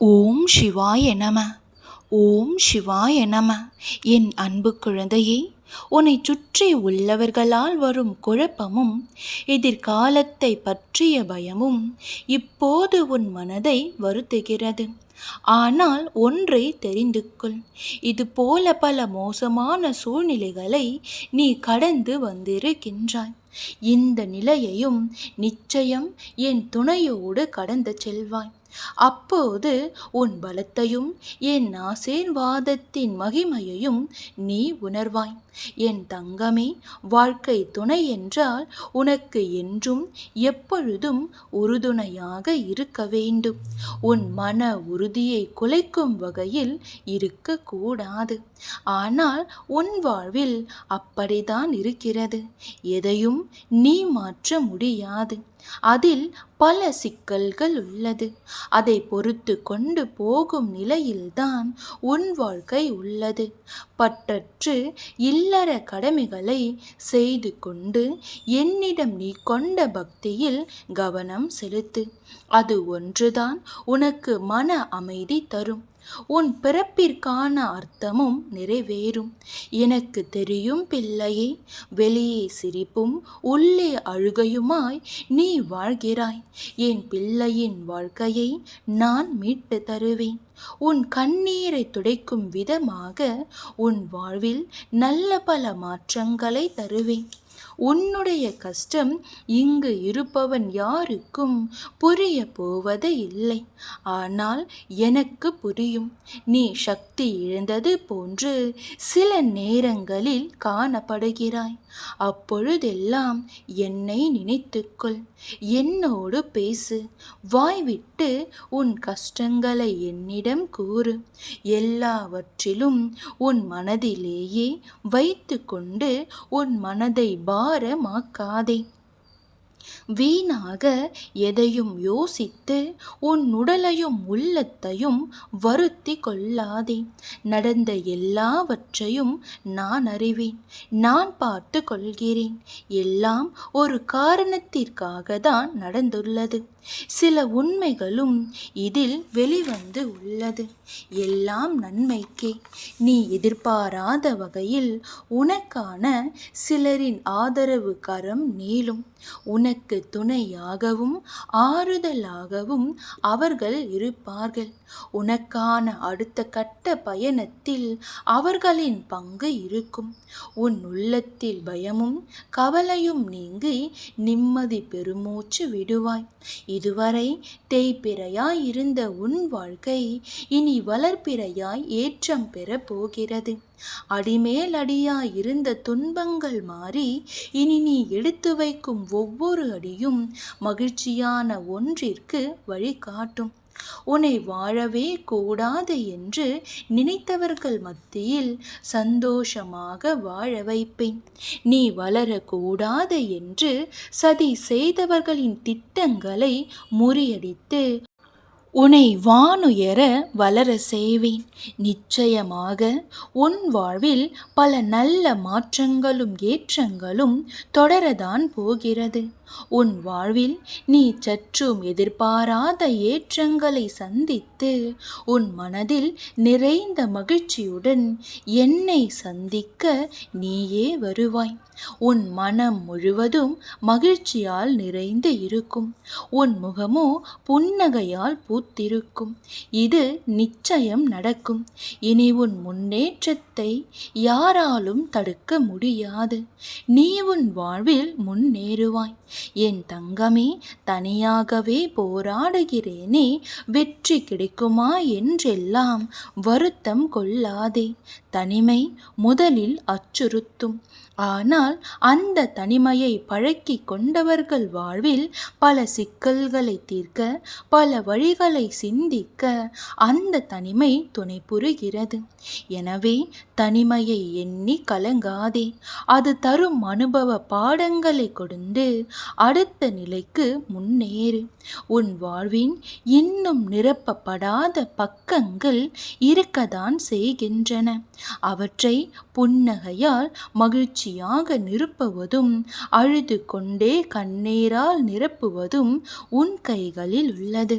ஓம் சிவாய நம. ஓம் சிவாய நம. என் அன்பு குழந்தையே உன்னை சுற்றி உள்ளவர்களால் வரும் குழப்பமும் எதிர்காலத்தை பற்றிய பயமும் இப்போது உன் மனதை வருத்துகிறது. ஆனால் ஒன்றை தெரிந்து கொள். இது போல பல மோசமான சூழ்நிலைகளை நீ கடந்து வந்திருக்கின்றாய். இந்த நிலையையும் நிச்சயம் என் துணையோடு கடந்து செல்வாய். அப்போது உன் பலத்தையும் என் ஆசீர்வாதத்தின் மகிமையையும் நீ உணர்வாய். என் தங்கமே வாழ்க்கை துணை என்றால் உனக்கு என்றும் எப்பொழுதும் உறுதுணையாக இருக்க வேண்டும். உன் மன உறுதியை குலைக்கும் வகையில் இருக்கக்கூடாது. ஆனால் உன் வாழ்வில் அப்படித்தான் இருக்கிறது. எதையும் நீ மாற்ற முடியாது. அதில் பல சிக்கல்கள் உள்ளது. அதை பொறுத்து கொண்டு போகும் நிலையில்தான் உன் வாழ்க்கை உள்ளது. பட்டற்று இல்லற கடமைகளை செய்து கொண்டு என்னிடம் நீ கொண்ட பக்தியில் கவனம் செலுத்து. அது ஒன்றுதான் உனக்கு மன அமைதி தரும். உன் பிறப்பிற்கான அர்த்தமும் நிறைவேறும். எனக்கு தெரியும் பிள்ளையே வெளியே சிரிப்பும் உள்ளே அழுகையுமாய் நீ வாழ்கிறாய். என் பிள்ளையின் வாழ்க்கையை நான் மீட்டு தருவேன். உன் கண்ணீரை துடைக்கும் விதமாக உன் வாழ்வில் நல்ல பல மாற்றங்களை தருவேன். உன்னுடைய கஷ்டம் இங்கு இருப்பவன் யாருக்கும் புரிய போவது இல்லை. ஆனால் எனக்கு புரியும். நீ சக்தி இழந்தது போன்று சில நேரங்களில் காணப்படுகிறாய். அப்பொழுதெல்லாம் என்னை நினைத்துக்கொள். என்னோடு பேசு. வாய்விட்டு உன் கஷ்டங்களை என்னிடம் கூறு. எல்லாவற்றிலும் உன் மனதிலேயே வைத்து கொண்டு உன் மனதை பாரமாக்காதே. வீணாக எதையும் யோசித்து உன் உடலையும் உள்ளத்தையும் வருத்தி கொள்ளாதே. நடந்த எல்லாவற்றையும் நான் அறிவேன். நான் பார்த்து கொள்கிறேன். எல்லாம் ஒரு காரணத்திற்காக தான் நடந்துள்ளது. சில உண்மைகளும் இதில் வெளிவந்து உள்ளது. எல்லாம் நன்மைக்கே. நீ எதிர்பாராத வகையில் உனக்கான சிலரின் ஆதரவு கரம் நீளும். உனக்கு துணையாகவும் ஆறுதலாகவும் அவர்கள் இருப்பார்கள். உனக்கான அடுத்த கட்ட பயணத்தில் அவர்களின் பங்கு இருக்கும். உன் உள்ளத்தில் பயமும் கவலையும் நீங்கி நிம்மதி பெருமூச்சு விடுவாய். இதுவரை தேய்பிறையாய் இருந்த உன் வாழ்க்கை இனி வளர்ப்பிறையாய் ஏற்றம் பெற போகிறது. அடிமேல் அடியாய் இருந்த துன்பங்கள் மாறி இனி நீ எடுத்து வைக்கும் ஒவ்வொரு அடியும் மகிழ்ச்சியான ஒன்றிற்கு வழிகாட்டும். உன்னை வாழவே கூடாது என்று நினைத்தவர்கள் மத்தியில் சந்தோஷமாக வாழ வைப்பேன். நீ வளரக்கூடாது என்று சதி செய்தவர்களின் திட்டங்களை முறியடித்து உன்னை வானுயர வளர செய்வேன். நிச்சயமாக உன் வாழ்வில் பல நல்ல மாற்றங்களும் ஏற்றங்களும் தொடரதான் போகிறது. உன் வாழ்வில் நீ சற்றும் எதிர்பாராத ஏற்றங்களை சந்தித்து உன் மனதில் நிறைந்த மகிழ்ச்சியுடன் என்னை சந்திக்க நீயே வருவாய். உன் மனம் முழுவதும் மகிழ்ச்சியால் நிறைந்து இருக்கும். உன் முகமோ புன்னகையால் பூத்திருக்கும் இது நிச்சயம் நடக்கும். இனி உன் முன்னேற்றத்தை யாராலும் தடுக்க முடியாது. நீ உன் வாழ்வில் முன்னேறுவாய். என் தங்கமே தனியாகவே போராடுகிறேனே. வெற்றி கிடைக்குமா என்றெல்லாம் வருத்தம் கொள்ளாதே. தனிமை முதலில் அச்சுறுத்தும். ஆனால் அந்த தனிமையை பழக்கி கொண்டவர்கள் வாழ்வில் பல சிக்கல்களை தீர்க்க பல வழிகளை சிந்திக்க அந்த தனிமை துணை புரிகிறது. எனவே தனிமையை எண்ணி கலங்காதே. அது தரும் அனுபவ பாடங்களை கொடுத்து அடுத்த நிலைக்கு முன்னேறு. உன் வாழ்வின் இன்னும் நிரப்பப்படாத பக்கங்கள் இருக்கத்தான் செய்கின்றன. அவற்றை புன்னகையால் மகிழ்ச்சி சாட்சியாக நிரப்புவதும் அழுது கொண்டே கண்ணீரால் நிரப்புவதும் உன் கைகளில் உள்ளது.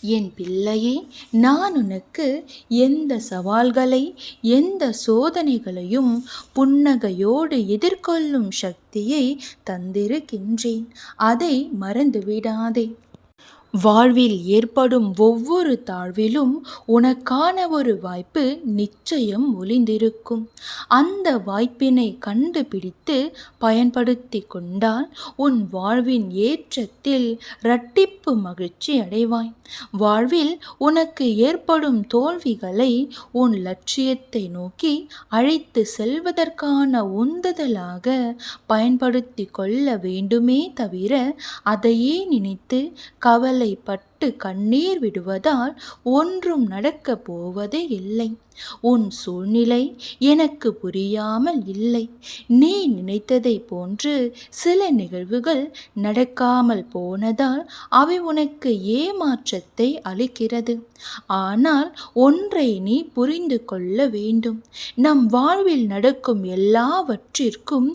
என் பிள்ளையே நான் உனக்கு எந்த சவால்களை எந்த சோதனைகளையும் புன்னகையோடு எதிர்கொள்ளும் சக்தியை தந்திருக்கின்றேன். அதை மறந்துவிடாதே. வாழ்வில் ஏற்படும் ஒவ்வொரு தாழ்விலும் உனக்கான ஒரு வாய்ப்பு நிச்சயம் ஒளிந்திருக்கும். அந்த வாய்ப்பினை கண்டுபிடித்து பயன்படுத்தி கொண்டால் உன் வாழ்வின் ஏற்றத்தில் இரட்டிப்பு மகிழ்ச்சி அடைவாய். வாழ்வில் உனக்கு ஏற்படும் தோல்விகளை உன் லட்சியத்தை நோக்கி அழைத்து செல்வதற்கான உந்துதலாக பயன்படுத்தி கொள்ள வேண்டுமே தவிர அதையே நினைத்து கவலை காலை பட்டு கண்ணீர் விடுவதால் ஒன்றும் நடக்கப் போவது இல்லை. உன் சூழ்நிலை எனக்கு புரியாமல் இல்லை. நீ நினைத்ததை போன்று சில நிகழ்வுகள் நடக்காமல் போனதால் அவை உனக்கு ஏமாற்றத்தை அளிக்கிறது. ஆனால் ஒன்றை நீ புரிந்து கொள்ள வேண்டும். நம் வாழ்வில் நடக்கும் எல்லாவற்றிற்கும்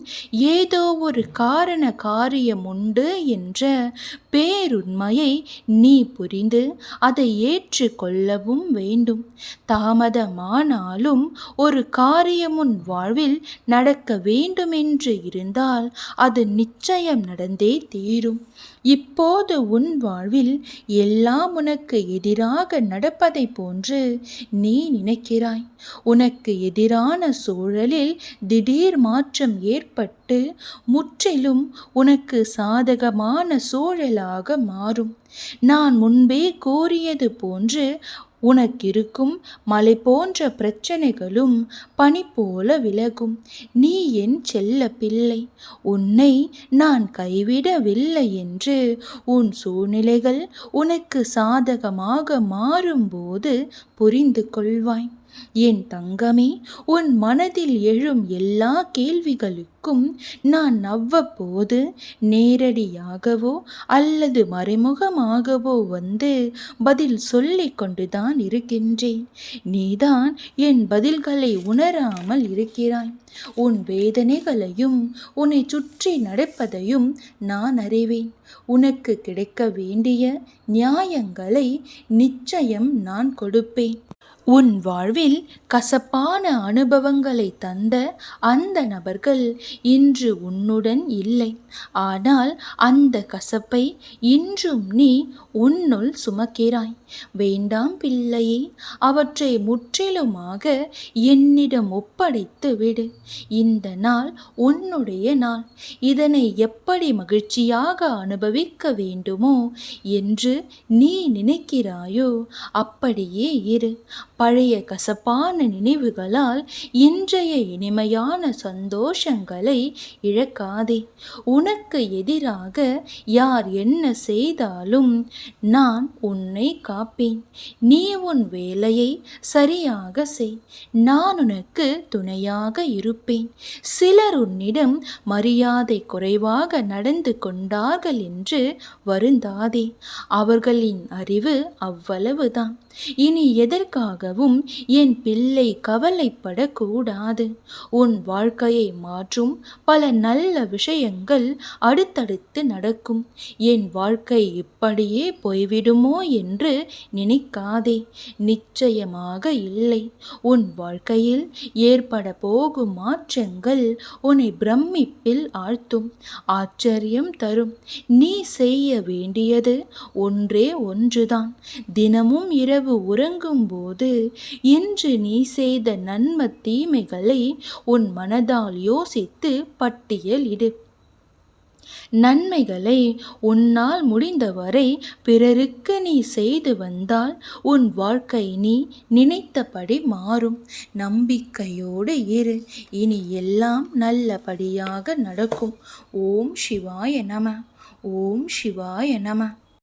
ஏதோ ஒரு காரண காரியம் உண்டு என்ற பேருண்மையை நீ புரிந்து அதை ஏற்றுக்கொள்ளவும் வேண்டும். தாமதமானாலும் ஒரு காரியம் உன் வாழ்வில் நடக்க வேண்டுமென்று இருந்தால் அது நிச்சயம் நடந்தே தீரும். இப்போது உன் வாழ்வில் எல்லாம் உனக்கு எதிராக நடப்பதை போன்று நீ நினைக்கிறாய். உனக்கு எதிரான சூழலில் திடீர் மாற்றம் ஏற்பட்டு முற்றிலும் உனக்கு சாதகமான சூழலாக மாறும். நான் முன்பே கூறியது போன்று உனக்கிருக்கும் மலை போன்ற பிரச்சனைகளும் பனி போல விலகும். நீ என் செல்ல பிள்ளை. உன்னை நான் கைவிடவில்லை என்று உன் சூழ்நிலைகள் உனக்கு சாதகமாக மாறும்போது புரிந்து கொள்வாய் என் தங்கமே உன் மனதில் எழும் எல்லா கேள்விகளுக்கும் நான் அவ்வப்போது நேரடியாகவோ அல்லது மறைமுகமாகவோ வந்து பதில் சொல்லிக் கொண்டுதான் இருக்கின்றேன். நீதான் என் பதில்களை உணராமல் இருக்கிறாய். உன் வேதனைகளையும் உன்னை சுற்றி நடப்பதையும் நான் அறிவேன். உனக்கு கிடைக்க வேண்டிய நியாயங்களை நிச்சயம் நான் கொடுப்பேன். உன் வாழ்வில் கசப்பான அனுபவங்களை தந்த அந்த நபர்கள் இன்று உன்னுடன் இல்லை. ஆனால் அந்த கசப்பை இன்றும் நீ உன்னுள் சுமக்கிறாய். வேண்டாம் பிள்ளையே அவற்றை முற்றிலுமாக என்னிடம் ஒப்படைத்து விடு. இந்த நாள் உன்னுடைய நாள். இதனை எப்படி மகிழ்ச்சியாக அனுபவிக்க வேண்டுமோ என்று நீ நினைக்கிறாயோ அப்படியே இரு. பழைய கசப்பான நினைவுகளால் இன்றைய இனிமையான சந்தோஷங்களை இழக்காதே. உனக்கு எதிராக யார் என்ன செய்தாலும் நான் உன்னை காப்பேன். நீ உன் வேலையை சரியாக செய். நான் உனக்கு துணையாக இருப்பேன். சிலர் உன்னிடம் மரியாதை குறைவாக நடந்து கொண்டார்கள் என்று வருந்தாதே. அவர்களின் அறிவு அவ்வளவுதான். இனி எதற்காகவும் என் பிள்ளை கவலைப்படக்கூடாது. உன் வாழ்க்கையை மாற்றும் பல நல்ல விஷயங்கள் அடுத்தடுத்து நடக்கும். என் வாழ்க்கை இப்படியே போய்விடுமோ என்று நினைக்காதே. நிச்சயமாக இல்லை. உன் வாழ்க்கையில் ஏற்பட போகும் மாற்றங்கள் உன்னை பிரமிப்பில் ஆழ்த்தும். ஆச்சரியம் தரும். நீ செய்ய வேண்டியது ஒன்றே ஒன்றுதான். தினமும் இரவு இரவு உறங்கும்போது இன்று நீ செய்த நன்ம தீமைகளை உன் மனதால் யோசித்து பட்டியலிடு நன்மைகளை உன்னால் முடிந்தவரை பிறருக்கு நீ செய்து வந்தால் உன் வாழ்க்கை நீ நினைத்தபடி மாறும். நம்பிக்கையோடு இரு. இனி எல்லாம் நல்லபடியாக நடக்கும். ஓம் சிவாய நம. ஓம் சிவாய நம.